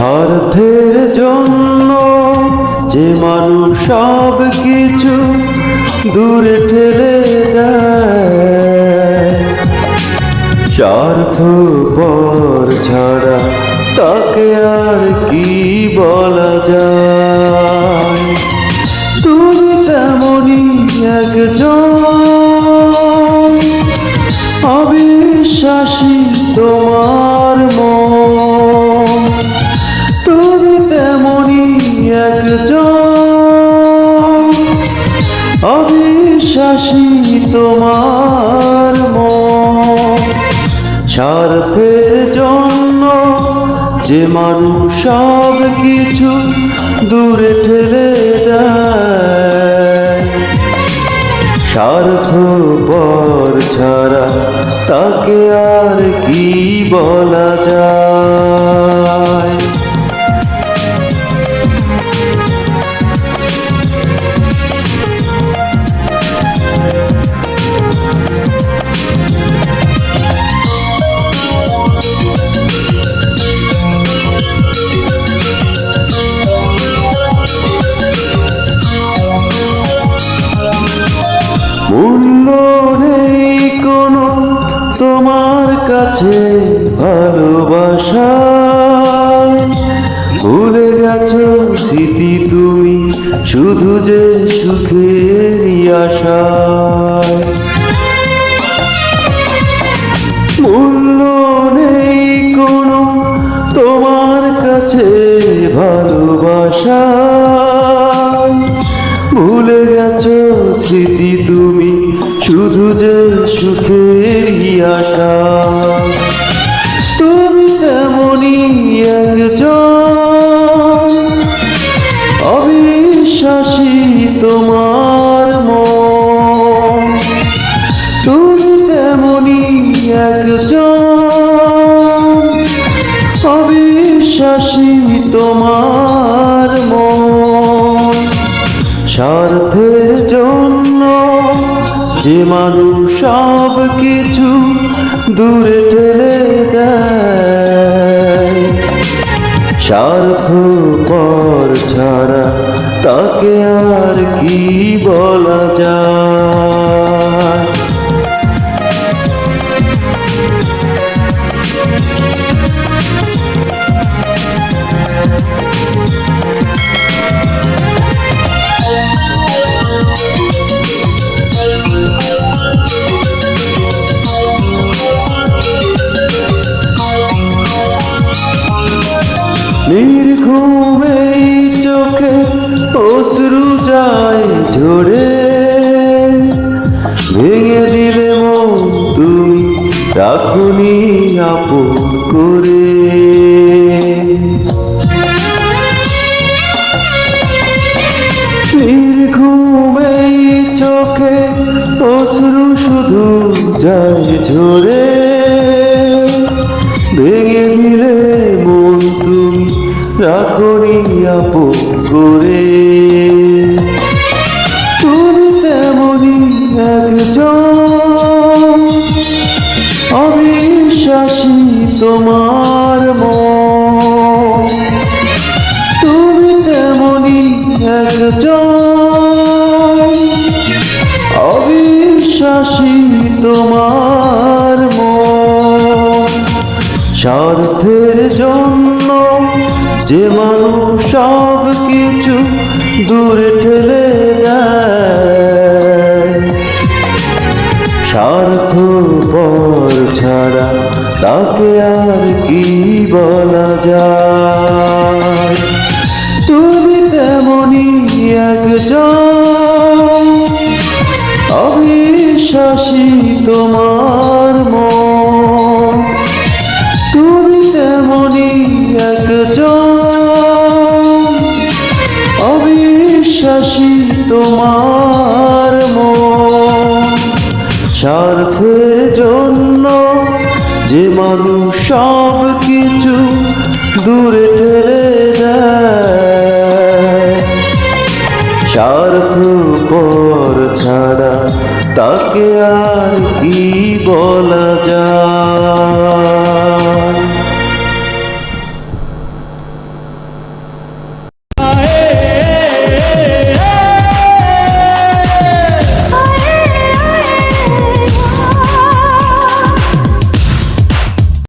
স্বার্থের জন্য যে মানুষ সব কিছু দূরে ঠেলে দেয়। স্বার্থ পর ছাড়া তাকে আর কি বলা যায়? তুমি তেমনই একজন অবিশ্বাসী তোমার অবিশ্বাসী তোমার মন। স্বার্থের জন্য যে মানুষ সব কিছু দূরে ঠেলে দেয়। স্বার্থ পর ছাড়া তাকে আর কি বলা যায়? তোমার কাছে ভালোবাসা। ভুলে গেছো স্মৃতি তুমি, শুধু যে সুখেরই আশায় মূল্য নেই কোনো তোমার কাছে ভালোবাসা। ভুলে গেছো স্মৃতি তুমি, শুধু যে আশা। তুমি তেমনই একজন। অবিশ্বাসী তোমার মন। তুমি তেমনই একজন। অবিশ্বাসী তোমার স্বার্থের জন্য যে মানুষ সব কিছু দূরে ঠেলে দেয়। স্বার্থ পর ছাড়া তাকে আর কি বলা যায়? অশ্রু যায় ঝরে। ভেঙে দিলে মন তুমি রাখুনি আপন করে। নির্ঘুমে চোখে অশ্রু শুধু যায় ঝরে। ভেঙে দিলে মন রাখনি আপন করে তুমি তেমনই একজন। অবিশ্বাসী তোমার মন। তুমি তেমনই একজন। অবিশ্বাসী তোমার মন। স্বার্থের জন্য যে মানুষ সব কিছু দূরে ঠেলে স্বার্থ পর ছাড়া তাকে আর কি বলা যায়? তুমি তেমনই একজন। অবিশ্বাসী তোমার মন যে মানুষ সব কিছু দূরে ঠেলে দেয়, স্বার্থ পর ছাড়া তাকে আর কি বলা যায়?